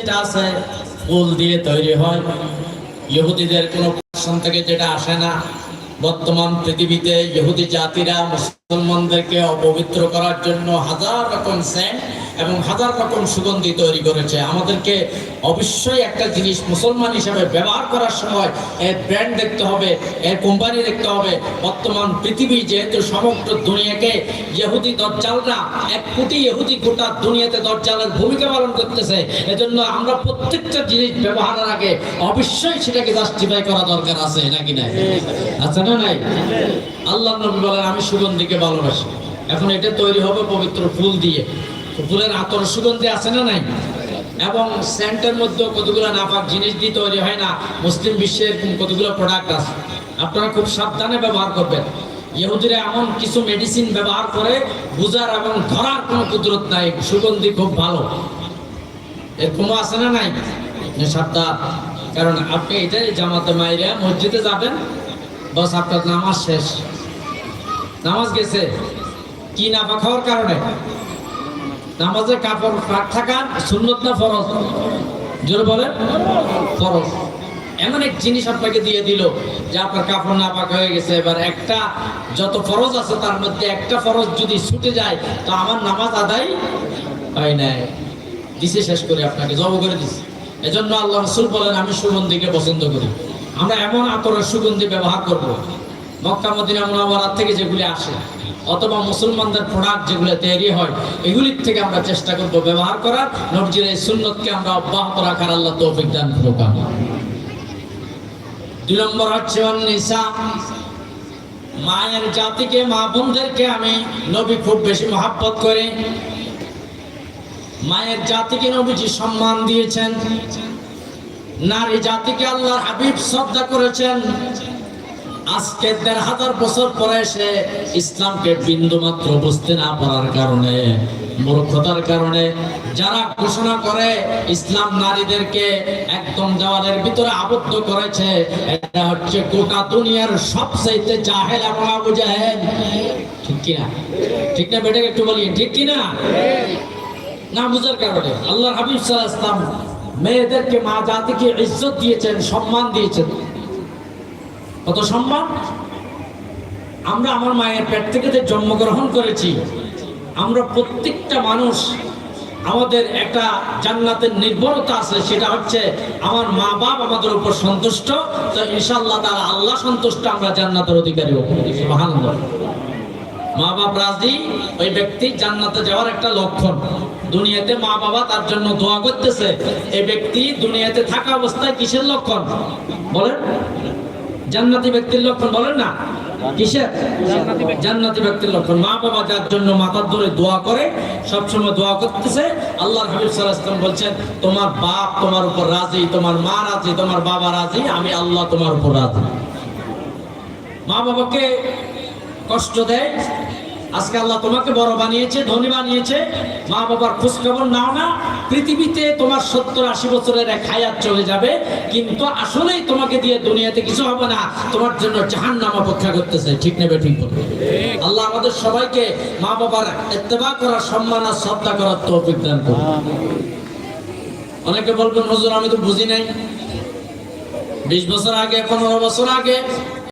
যেটা আছে, ফুল দিয়ে তৈরি হয়। ইহুদিদের কোনো প্রশ্ন থেকে যেটা আসে না। বর্তমান পৃথিবীতে ইহুদি জাতিরা মুসলমানদেরকে অপবিত্র করার জন্য হাজার রকম সেন্ট এবং হাজার রকম সুগন্ধি তৈরি করেছে। আমাদেরকে অবশ্যই একটা জিনিস মুসলমান হিসেবে ব্যবহার করার সময় এর ব্র্যান্ড দেখতে হবে এর কোম্পানি দেখতে হবে। বর্তমান পৃথিবী যেহেতু সমগ্র দুনিয়াকে ইহুদি দরজালরা, এক কোটি ইহুদি গোটা দুনিয়াতে দরজালের ভূমিকা পালন করতেছে। এজন্য আমরা প্রত্যেকটা জিনিস ব্যবহারের আগে অবশ্যই সেটাকে জাস্টিফাই করা দরকার আছে, নাকি নাই? আছে না নাই? আল্লাহ নবী বলেন, আমি সুগন্ধিকে ভালোবাসি। এখন এটা তৈরি হবে পবিত্র ফুল দিয়ে। ফুলের আতর সুগন্ধি আছে না নাই? এবং সেন্টের মধ্যে কতগুলো নাপাক জিনিস দিয়ে তৈরি হয় না, মুসলিম বিশ্বের কতগুলো প্রোডাক্ট আছে? আপনারা খুব সাবধানে ব্যবহার করবেন। ইহুদিরা এমন কিছু মেডিসিন ব্যবহার করে বুঝার এবং ধরার কোনো কুদরত নাই, সুগন্ধি খুব ভালো। এরকমও আছে না নাই? সাবধান। কারণ আপনি এটাই জামাতে মাইরা মসজিদে যাবেন, বস আপনার নামাজ শেষ। নামাজ গেছে। কি না খাওয়ার কারণে? নামাজে কাপড় ফাঁক থাকা সুন্নত না ফরজ? জোরে বলেন, ফরজ। এমন এক জিনিস আপনাকে দিয়ে দিল যে আপনার কাপড় না পাক হয়ে গেছে। এবার একটা যত ফরজ আছে তার মধ্যে একটা ফরজ যদি ছুটে যায়, তো আমার নামাজ আদায় হয় নাই। দিছে শেষ করে আপনাকে, জব করে দিছে। এজন্য আল্লাহ রসুল বলেন, আমি সুগন্ধিকে পছন্দ করি। আমরা এমন আতরের সুগন্ধি ব্যবহার করব মক্কা মদিনা মুনাওয়ারাত থেকে যেগুলি আসে, অথবা মুসলমানদের প্রোডাক্ট যেগুলো তৈরি হয়, এগুলির থেকে আমরা চেষ্টা করব ব্যবহার করার। নবজির এই সুন্নতকে আমরা অব্যাহত রাখার আল্লাহ তৌফিক দান করুক দুই নম্বর হচ্ছে মায়ের জাতিকে, মা বোনদেরকে আমি নবী খুব বেশি মহাব্বত করি। মায়ের জাতিকে নবীজি সম্মান দিয়েছেন। নারী জাতিকে আল্লাহ হাবিব শ্রদ্ধা করেছেন। আজকে দেড় হাজার বছর পরে এসে ইসলামকে বিন্দু মাত্র বুঝতে না পারার কারণে, মূর্খতার কারণে যারা ঘোষণা করে ইসলাম নারীদেরকে একদম দেওয়ালের ভিতরে আবদ্ধ করেছে এটা হচ্ছে গোটা দুনিয়ার সবচাইতে জাহেল এবং আবু ঠিক কিনা? ঠিক না বেটাকে একটু বলি, ঠিক কিনা? না বুঝার কারণে। আল্লাহ হাবিব সাল্লাহ ইসলাম মেয়েদেরকে মা জাতিকে ইজ্জত দিয়েছেন, সম্মান দিয়েছেন। কত সম্মান? আমরা আমার মায়ের পেট থেকে যে জন্মগ্রহণ করেছি, আমরা প্রত্যেকটা মানুষ আমাদের একটা জান্নাতের নির্ভরতা আছে, সেটা হচ্ছে আমার মা বাপ আমাদের উপর সন্তুষ্ট। তো ইনশাল্লাহ তারা আল্লাহ সন্তুষ্ট, আমরা জান্নাতের অধিকারী মা বাপ রাজি? ওই ব্যক্তি জান্নাতে যাওয়ার একটা লক্ষণ। দুনিয়াতে মা বাবা তার জন্য দোয়া করতেছে। এই ব্যক্তি দুনিয়াতে থাকা অবস্থায় কিসের লক্ষণ? বলেন। জান্নাতি ব্যক্তির লক্ষণ বলেন না? কিসের? জান্নাতি ব্যক্তির লক্ষণ। মা বাবা যার জন্য মাথার ধরে দোয়া করে সবসময় দোয়া করতেছে আল্লাহ হাবিব সাল্লাহ বলছেন তোমার বাপ তোমার উপর রাজি তোমার মা রাজি তোমার বাবা রাজি আমি আল্লাহ তোমার উপর রাজি। মা বাবাকে কষ্ট দেয় আজকে আল্লাহ তোমাকে বড় বানিয়েছে, ধনী বানিয়েছে। মা বাবার খোঁজ খবর নাও না। পৃথিবীতে তোমার সত্তর আশি বছরের এক হায়াত চলে যাবে, কিন্তু আসলেই তোমাকে দিয়ে দুনিয়াতে কিছু হবে না। তোমার জন্য জাহান নাম অপেক্ষা করতেছে। ঠিক নেবে, ঠিক বলবে। আল্লাহ আমাদের সবাইকে মা বাবার ইত্তেবা করার সম্মান আর শ্রদ্ধা করার দান করুন। অনেকে বলবেন, হুজুর, আমি তো বুঝি নাই। বিশ বছর আগে, পনেরো বছর আগে